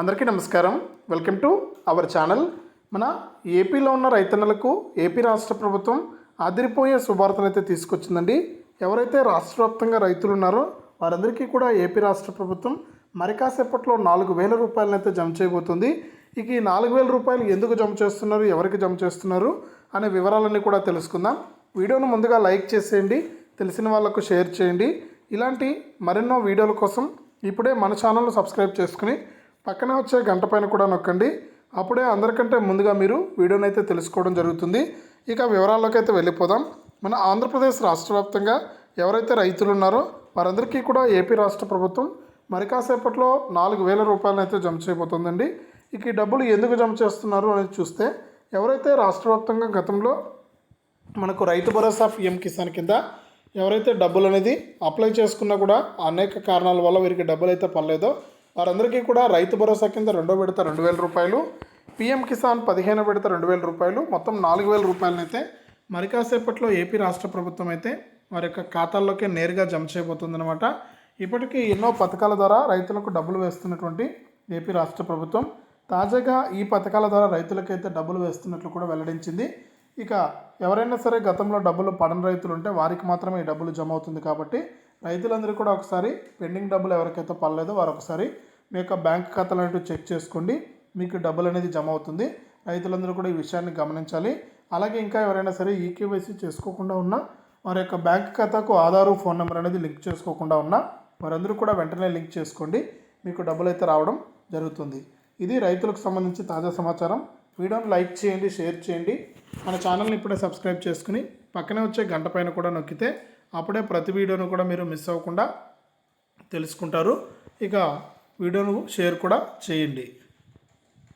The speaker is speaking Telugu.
అందరికీ నమస్కారం. వెల్కమ్ టు అవర్ ఛానల్ మన ఏపీలో ఉన్న రైతన్నలకు ఏపీ రాష్ట్ర ప్రభుత్వం అదిరిపోయే శుభార్తను అయితే తీసుకొచ్చిందండి. ఎవరైతే రాష్ట్ర వ్యాప్తంగా రైతులు ఉన్నారో వారందరికీ కూడా ఏపీ రాష్ట్ర ప్రభుత్వం మరి కాసేపట్లో నాలుగు వేల రూపాయలనైతే జమ చేయబోతుంది. ఇక ఈ నాలుగు వేల రూపాయలు ఎందుకు జమ చేస్తున్నారు? ఎవరికి జమ చేస్తున్నారు? అనే వివరాలన్నీ కూడా తెలుసుకుందాం. వీడియోను ముందుగా లైక్ చేసేయండి. తెలిసిన వాళ్ళకు షేర్ చేయండి. ఇలాంటి మరెన్నో వీడియోల కోసం ఇప్పుడే మన ఛానల్ను సబ్స్క్రైబ్ చేసుకుని పక్కన వచ్చే గంట పైన కూడా నొక్కండి. అప్పుడే అందరికంటే ముందుగా మీరు వీడియోని అయితే తెలుసుకోవడం జరుగుతుంది. ఇక వివరాల్లోకి అయితే వెళ్ళిపోదాం. మన ఆంధ్రప్రదేశ్ రాష్ట్ర వ్యాప్తంగా ఎవరైతే రైతులు ఉన్నారో వారందరికీ కూడా ఏపీ రాష్ట్ర ప్రభుత్వం మరి కాసేపట్లో నాలుగు వేల రూపాయలను అయితే జమ చేయబోతుందండి. ఇక ఈ డబ్బులు ఎందుకు జమ చేస్తున్నారు అనేది చూస్తే ఎవరైతే రాష్ట్ర వ్యాప్తంగా గతంలో మనకు రైతు భరోసా పిఎం కిసాన్ కింద ఎవరైతే డబ్బులు అనేది అప్లై చేసుకున్నా కూడా అనేక కారణాల వల్ల వీరికి డబ్బులు అయితే పర్లేదో వారందరికీ కూడా రైతు భరోసా కింద రెండో విడత రెండు వేల రూపాయలు పిఎం కిసాన్ పదిహేను విడత రెండు వేల రూపాయలు మొత్తం నాలుగు వేల రూపాయలనైతే మరి కాసేపట్లో ఏపీ రాష్ట్ర ప్రభుత్వం అయితే వారి యొక్క ఖాతాల్లోకి నేరుగా జమ చేయబోతుందన్నమాట. ఇప్పటికీ ఎన్నో పథకాల ద్వారా రైతులకు డబ్బులు వేస్తున్నటువంటి ఏపీ రాష్ట్ర ప్రభుత్వం తాజాగా ఈ పథకాల ద్వారా రైతులకైతే డబ్బులు వేస్తున్నట్లు కూడా వెల్లడించింది. ఇక ఎవరైనా సరే గతంలో డబ్బులు పడని రైతులు ఉంటే వారికి మాత్రమే ఈ డబ్బులు జమ అవుతుంది కాబట్టి రైతులందరూ కూడా ఒకసారి పెండింగ్ డబ్బులు ఎవరికైతే పడలేదో వారు ఒకసారి మీ యొక్క బ్యాంక్ ఖాతాలు అనేవి చెక్ చేసుకోండి. మీకు డబ్బులు అనేది జమ అవుతుంది. రైతులందరూ కూడా ఈ విషయాన్ని గమనించాలి. అలాగే ఇంకా ఎవరైనా సరే ఈకేవైసీ చేసుకోకుండా ఉన్నా వారి యొక్క బ్యాంక్ ఖాతాకు ఆధారు ఫోన్ నెంబర్ అనేది లింక్ చేసుకోకుండా ఉన్నా వారందరూ కూడా వెంటనే లింక్ చేసుకోండి. మీకు డబ్బులు అయితే రావడం జరుగుతుంది. ఇది రైతులకు సంబంధించి తాజా సమాచారం. వీడియోని లైక్ చేయండి షేర్ చేయండి. మన ఛానల్ని ఇప్పుడే సబ్స్క్రైబ్ చేసుకుని పక్కనే వచ్చే గంట పైన కూడా నొక్కితే అప్పుడే ప్రతి వీడియోను కూడా మీరు మిస్ అవ్వకుండా తెలుసుకుంటారు. ఇక వీడియోను షేర్ కూడా చేయండి.